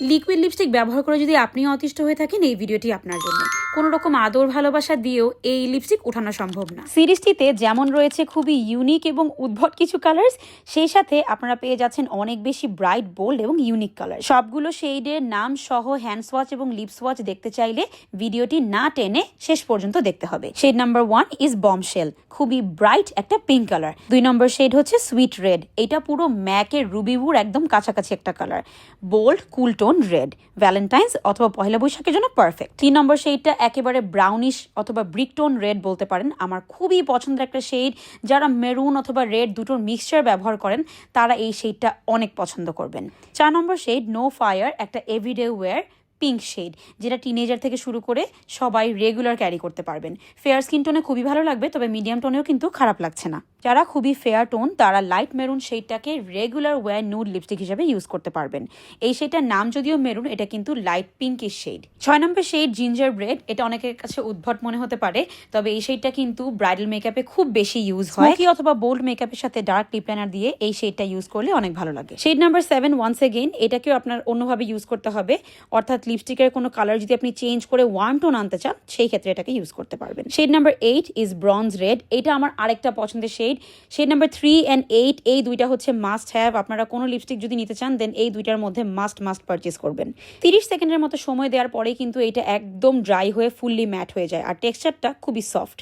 Liquid lipstick ব্যবহার করে যদি আপনিও অতিষ্ঠ হয়ে থাকেন এই ভিডিওটি আপনার জন্য। কোনো রকম আদর ভালোবাসা দিয়েও এই লিপস্টিক ওঠানো সম্ভব না। সিরিজটিতে যেমন রয়েছে খুবই ইউনিক এবং উদ্ভট কিছু কালার্স সেই সাথে আপনারা পেয়ে যাচ্ছেন অনেক বেশি ব্রাইট বোল্ড এবং ইউনিক কালার সবগুলো শেডের নাম সহ হ্যান্ড ওয়াচ এবং লিপস ওয়াচ দেখতে চাইলে ভিডিওটি না টেনে শেষ পর্যন্ত দেখতে হবে। Shade number one is bombshell খুবই ব্রাইট একটা পিঙ্ক কালার দুই নম্বর শেড হচ্ছে সুইট রেড এটা পুরো ম্যাকের রুবিবুর একদম কাছাকাছি একটা colour bold cool tone red valentine's অথবা পয়লা বৈশাখের জন্য পারফেক্ট তিন নম্বর শেডটা একেবারে ব্রাউনিশ অথবা ব্রিকটোন রেড বলতে পারেন। আমার খুবই পছন্দের একটা শেড যারা মেরুন অথবা রেড দুটোর মিক্সচার ব্যবহার করেন, তারা এই শেডটা অনেক পছন্দ করবেন। চার নম্বর শেড নো ফায়ার একটা এভরিডে ওয়্যার পিঙ্ক শেড যেটা টিনেজার থেকে শুরু করে সবাই রেগুলার ক্যারি করতে পারবেন। ফেয়ার স্কিন টোনে খুবই ভালো লাগবে তবে মিডিয়াম টোনেও কিন্তু খারাপ লাগছে না। যারা খুবই ফেয়ার টোন তারা লাইট মেরুন শেডটাকে রেগুলার ওয়্যার নুড লিপস্টিক হিসেবে ইউজ করতে পারবেন। এই শেডটার নাম যদিও মেরুন এটা কিন্তু লাইট পিঙ্কিশ শেড ছয় নম্বর শেড জিঞ্জার ব্রেড এটা অনেকের কাছে উদ্ভট মনে হতে পারে তবে এই শেডটা কিন্তু ব্রাইডাল মেকআপে খুব বেশি ইউজ হয়। কি অথবা বোল্ড মেকআপের সাথে ডার্ক লিপ লাইনার দিয়ে এই শেডটা ইউজ করলে অনেক ভালো লাগে। Shade number seven once again এটাকেও আপনার অন্যভাবে ইউজ করতে হবে। অর্থাৎ লিপস্টিকের কোনো কালার যদি আপনি চেঞ্জ করে ওয়ান টোন আনতে চান, সেই ক্ষেত্রে এটাকে ইউজ করতে পারবেন। Shade number eight is bronze red এটা আমার আরেকটা পছন্দের shade shade number three and eight এই দুইটা হচ্ছে মাস্ট হ্যাভ আপনারা কোনো লিপস্টিক যদি নিতে চান দেন এই দুইটার মধ্যে মাস্ট মাস্ট পারচেস করবেন। তিরিশ সেকেন্ডের মতো সময় দেওয়ার পরেই কিন্তু এটা একদম ড্রাই হয়ে ফুললি ম্যাট হয়ে যায়। আর টেক্সচারটা খুবই সফট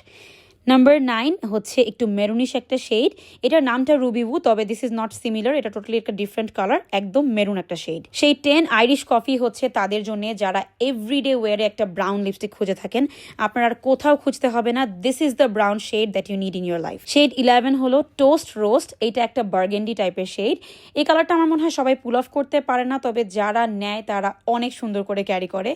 নাম্বার নাইন হচ্ছে একটু মেরুনিশ একটা শেড এটার নামটা রুবিবু তবে দিস ইজ নট সিমিলার এটা টোটালি একটা ডিফারেন্ট কালার একদম মেরুন একটা শেড সেই টেন আইরিশ কফি হচ্ছে তাদের জন্য যারা এভরিডে ওয়ারে একটা ব্রাউন লিপস্টিক খুঁজে থাকেন, আপনার আর কোথাও খুঁজতে হবে না this is the brown shade that you need in your life shade eleven হলো টোস্ট রোস্ট এটা একটা বার্গেন্ডি টাইপের শেড এই কালারটা আমার মনে হয় সবাই পুল অফ করতে পারে না, তবে যারা নেয় তারা অনেক সুন্দর করে ক্যারি করে।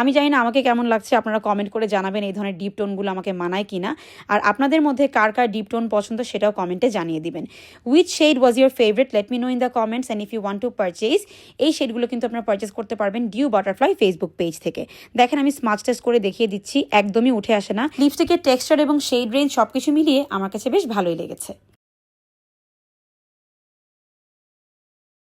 আমি জানি না আমাকে কেমন লাগছে, আপনারা কমেন্ট করে জানাবেন এই ধরনের ডিপ টোনগুলো আমাকে মানায় কিনা। আর আপনাদের মধ্যে কার কার ডিপ টোন পছন্দ সেটাও কমেন্টে জানিয়ে দিবেন। Which shade was your favourite let me know in the comments and if you want to purchase এই শেডগুলো কিন্তু আপনারা পারচেস করতে পারবেন ডিউ বাটারফ্লাই ফেসবুক পেজ থেকে। দেখেন আমি স্মার্ট টেস্ট করে দেখিয়ে দিচ্ছি, একদমই উঠে আসে না। লিপস্টিকের টেক্সচার এবং শেড রেঞ্জ সবকিছু মিলিয়ে আমার কাছে বেশ ভালোই লেগেছে।